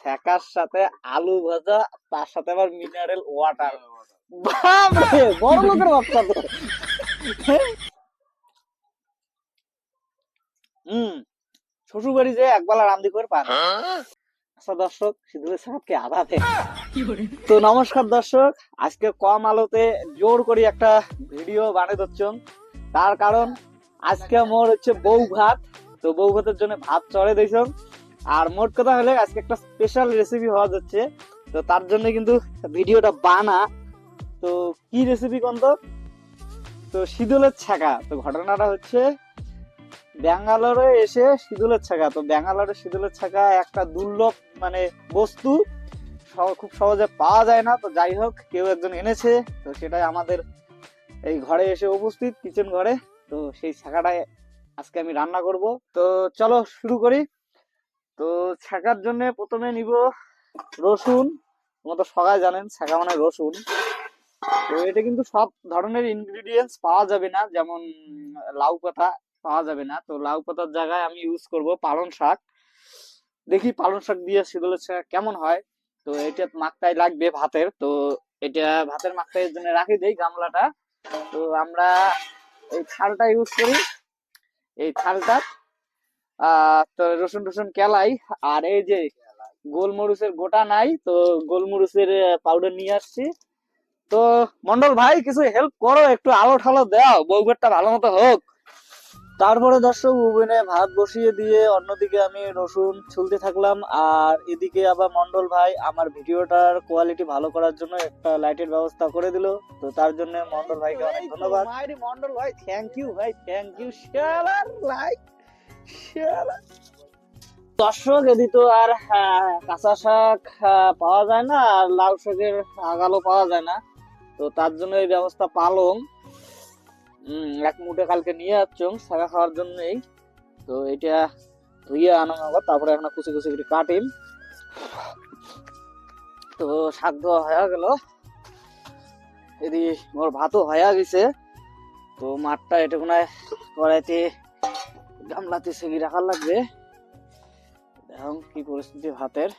ছ্যাঁকার সাথে আলু ভাজা তার সাথে আবার মিনারেল ওয়াটার বাপরে বড় লোকের বাচ্চা তো। হুম শ্বশুর বাড়ি যে একবেলা রান্দি করে পান। আচ্ছা দর্শক সিধুলের সাহেবকে আধা থেকে তো নমস্কার দর্শক। আজকে কম আলোতে জোর করে একটা ভিডিও বানিয়ে দিচ্ছন। তার কারণ আজকে মোর হচ্ছে বউ ভাত তো বউ ভাতের জন্য ভাত চড়ে দিয়েছন। আর মোট কথা হলে, আজকে একটা স্পেশাল রেসিপি হওয়া যাচ্ছে। তো তার জন্য কিন্তু ভিডিওটা বানা। তো কি রেসিপি কোন তো তো ছাকা। তো ঘটনাটা হচ্ছে, ব্যাঙ্গালোরে এসে শীতলের ছাকা। তো ব্যাঙ্গালোরে শীতলের ছাকা একটা দুর্লভ মানে বস্তু। খুব সহজে পাওয়া যায় না। তো যাই হোক, কেউ একজন এনেছে। তো সেটাই আমাদের এই ঘরে এসে উপস্থিত কিচেন ঘরে। তো সেই ছাকাটাই আজকে আমি রান্না করব। তো চলো শুরু করি। তো ছাকার জন্য প্রথমে নিব রসুন। তোমরা তো সবাই জানেন ছাকা মানে রসুন। তো এটা কিন্তু সব ধরনের ইনগ্রিডিয়েন্টস পাওয়া যাবে না। যেমন লাউ পাতা পাওয়া যাবে না। তো লাউ পাতার জায়গায় আমি ইউজ করব পালং শাক। দেখি পালং শাক দিয়ে শীতলের ছাকা কেমন হয়। তো এটা মাকটাই লাগবে ভাতের। তো এটা ভাতের মাকটাই জন্য রাখি দেই গামলাটা। তো আমরা এই থালটা ইউজ করি। এই থালটা তো রসুন টসুন কেলাই। আর এই যে গোলমরিচের গোটা নাই, তো গোলমরিচের পাউডার নিয়ে আসছি। তো মন্ডল ভাই, কিছু হেল্প করো, একটু আলো ঠালো দাও, বউঘরটা ভালো মতো হোক। তারপরে দর্শক, ওভেনে ভাত বসিয়ে দিয়ে অন্যদিকে আমি রসুন ছুলতে থাকলাম। আর এদিকে আবার মন্ডল ভাই আমার ভিডিওটার কোয়ালিটি ভালো করার জন্য একটা লাইটের ব্যবস্থা করে দিল। তো তার জন্য মন্ডল ভাইকে অনেক ধন্যবাদ। মন্ডল ভাই থ্যাংক ইউ ভাই থ্যাংক ইউ শেয়ার দর্শক এদি তো আর কাঁচা শাক পাওয়া যায় না, আর লাউ শাকের আগালো পাওয়া যায় না। তো তার জন্য এই ব্যবস্থা পালং। এক মুঠে কালকে নিয়ে যাচ্ছং শাকা খাওয়ার জন্যই। তো এটা ধুইয়ে আনা হবে, তারপরে এখন কুচি কুচি করে কাটিম। তো শাক ধোয়া হয়ে গেল। এদি মোর ভাতও হয়ে গেছে। তো মাঠটা এটুকুনায় কড়াইতে গামলাতে সেগি রাখার লাগবে। এখন কি পরিস্থিতি ভাতের।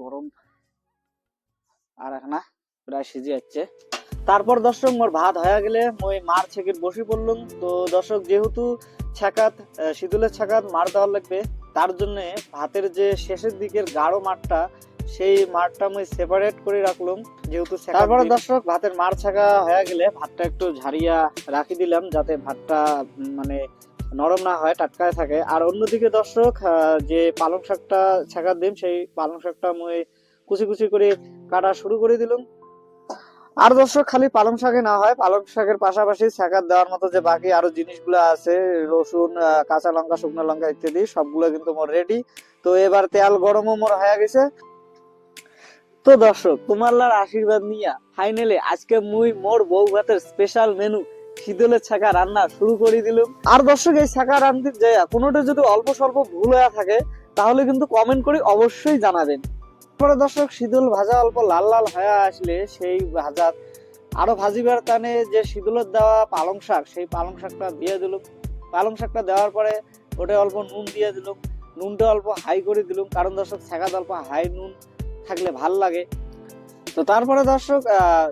গরম। আর এখন না, প্রায় সিজে যাচ্ছে। তারপর দর্শক, মোর ভাত হয়ে গেলে মই মার ছেকে বসে পড়লাম। তো দর্শক, যেহেতু ছাকাত শীতলের ছাকাত মার দেওয়ার লাগবে, তার জন্য ভাতের যে শেষের দিকের গাঢ় মাঠটা সেই মাঠটা মই সেপারেট করে রাখলাম যেহেতু তারপরে দর্শক ভাতের মার ছাকা হয়ে গেলে ভাতটা একটু ঝাড়িয়া রাখি দিলাম যাতে ভাতটা মানে নরম না হয় টাটকায় থাকে। আর অন্যদিকে দর্শক যে পালং শাকটা ছাকা দিম সেই পালং শাকটা মই কুচি কুচি করে কাটা শুরু করে দিলাম। আর দর্শক খালি পালং শাকে না হয় পালং শাকের পাশাপাশি ছাকার দেওয়ার মতো যে বাকি আরও জিনিসগুলো আছে রসুন কাঁচা লঙ্কা শুকনো লঙ্কা ইত্যাদি সবগুলো কিন্তু মোর রেডি তো এবার তেল গরমও মোর হয়ে গেছে। তো দর্শক তোমার আশীর্বাদ নিয়া ফাইনালি আজকে মুই মোর বউ ভাতের স্পেশাল মেনু শীতলের ছাকা রান্না শুরু করে দিলাম। আর দর্শক, এই ছাকা রান্নার যায় কোনোটা যদি অল্প স্বল্প ভুল হয়ে থাকে, তাহলে কিন্তু কমেন্ট করে অবশ্যই জানাবেন। তারপরে দর্শক, শীতল ভাজা অল্প লাল লাল হয়ে আসলে সেই ভাজা আরও ভাজিবার টানে যে শীতলের দেওয়া পালং শাক, সেই পালং শাকটা দিয়ে দিলাম। পালং শাকটা দেওয়ার পরে ওটা অল্প নুন দিয়ে দিলাম। নুনটা অল্প হাই করে দিলাম, কারণ দর্শক ছাকাত অল্প হাই নুন থাকলে ভালো লাগে। তো তারপরে দর্শক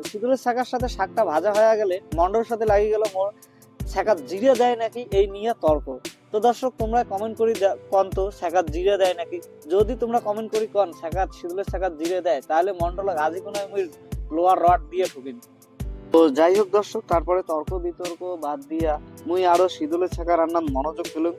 সিঁদুরের ছাঁকার সাথে শাকটা ভাজা হয়ে গেলে মন্ডর সাথে লাগিয়ে গেল মোর ছাঁকা জিরে দেয় নাকি এই নিয়ে তর্ক। তো দর্শক, তোমরা কমেন্ট করি কন তো শাকাত জিরে দেয় নাকি? যদি তোমরা কমেন্ট করি কন শাকাত সিঁদুরের শাকাত জিরে দেয়, তাহলে মন্ডল গাজি কোনো লোয়ার রড দিয়ে ঠুকিন তো যাই হোক দর্শক তারপরে তর্ক বিতর্ক বাদ দিয়া মুই আরও শীতলের ছাকা রান্নার মনোযোগ দিলাম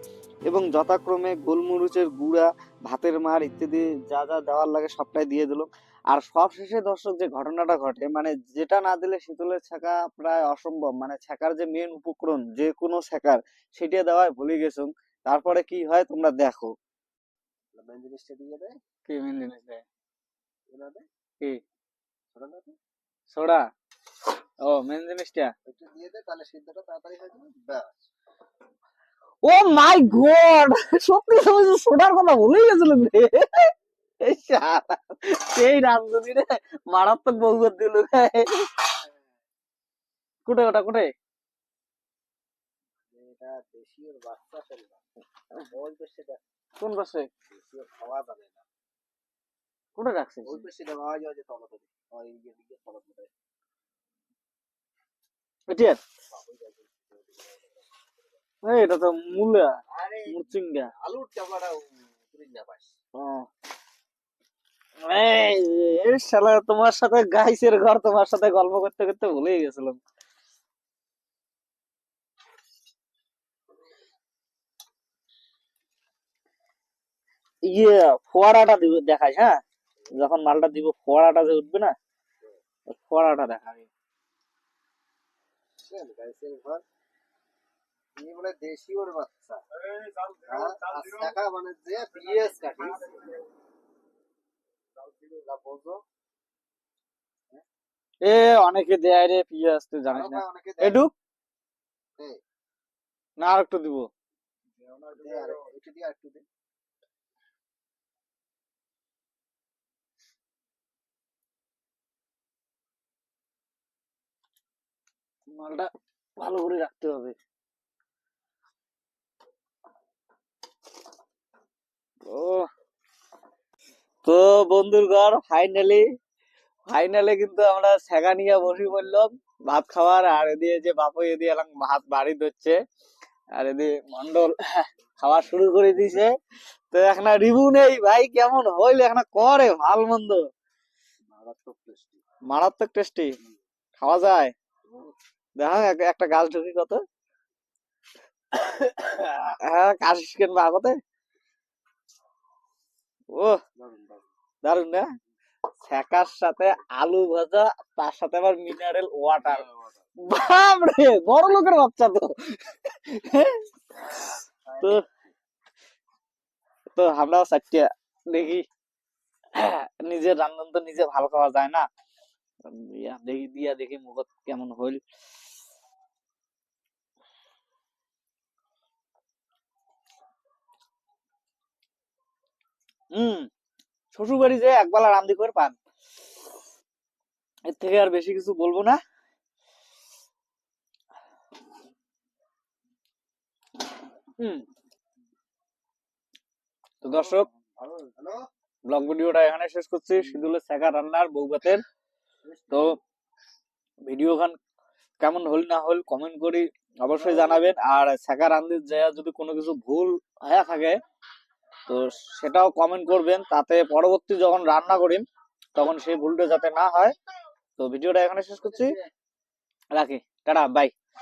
এবং যথাক্রমে গোলমরিচের গুঁড়া ভাতের মার ইত্যাদি যা যা দেওয়ার লাগে সবটাই দিয়ে দিলাম। আর সব শেষে দর্শক যে ঘটনাটা ঘটে মানে যেটা না দিলে শীতলের ছাকা প্রায় অসম্ভব। মানে ছাকার যে মেন উপকরণ যে কোনো ছাকার সেটা দেওয়ায় ভুলে গেছুম তারপরে কি হয় তোমরা দেখো। মেন জিনিসটা দিয়ে দেয় কি মেন জিনিস দেয়? কি? সোডা? ও মেন জিনিসটা একটু দিয়ে তাহলে সিদ্ধটা তাড়াতাড়ি হয়ে যাবে ব্যাস। Oh my god! সত্যি আমি সোডার কথা ভুলেই গেছিলাম রে। সেই রান্ধনি রে মারাত্মক বউগর দিল কুটে ওটা কুটে। কোন পাশে খাওয়া যাবে না। কোনটা রাখছে ওই পাশে দেখ আওয়াজ আছে তলা ওই ইয়ে দিকে তলা তলি এটা এই, এটা তো মূলা আলুর। এই শালা তোমার সাথে গাইসের ঘর তোমার সাথে গল্প করতে করতে ভুলেই গেছিলাম। ইয়ে ফোয়ারাটা দিব দেখাই হ্যাঁ? যখন মালটা দিব ফোয়ারাটা যে উঠবে না ফোয়ারাটা দেখাবি। গাইসের ঘর? বলে বাচ্চা। হ্যাঁ, টাকা মানে যে বোঝো। এ অনেকে দেয় রে পিয়াজ তুই জানিস না। দেয়। না আর একটু দিব আর একটু দিয়ে আর একটু দে। মালটা ভালো করে রাখতে হবে। ও। তো বন্ধুর ঘর ফাইনালি ফাইনালি কিন্তু আমরা সেগা নিয়ে বসে পড়লাম। ভাত খাওয়ার আর এদিকে যে বাপু এদিকে এলাম ভাত বাড়ি ধরছে। আর এদিকে মন্ডল খাওয়া শুরু করে দিছে তো এখন রিভিউ নেই ভাই কেমন হইল? এখন করে ভালো মন্দ। মারাত্মক টেস্টি মারাত্মক টেস্টি খাওয়া যায়। দেখা এক- একটা গাছ ঢুকি কত। হ্যাঁ কাশিস কেন বা কত। ও দারুণ না? ছ্যাঁকার সাথে আলু ভাজা তার সাথে আবার মিনারেল ওয়াটার বাপরে বড় লোকের বাচ্চা তো। তো তো আমরা চারটে দেখি। নিজের রান্ধন তো নিজে ভালো খাওয়া যায় না। দেখি দিয়া দেখি মুখত কেমন হইল। হম শ্বশুর বাড়ি যে একবেলা রান্ধি করে পান। এর থেকে আর বেশি কিছু বলব না। হুম। তো দর্শক, ব্লগ ভিডিওটা এখানে শেষ করছি। শিদুলের শেখা রান্নার বৌভাতের তো ভিডিও খান কেমন হল না হল কমেন্ট করি অবশ্যই জানাবেন। আর শেখা রান্দির জায়গা যদি কোনো কিছু ভুল হয়ে থাকে তো সেটাও কমেন্ট করবেন। তাতে পরবর্তী যখন রান্না করি তখন সেই ভুলটা যাতে না হয়। তো ভিডিওটা এখানে শেষ করছি। রাখি। Tata bye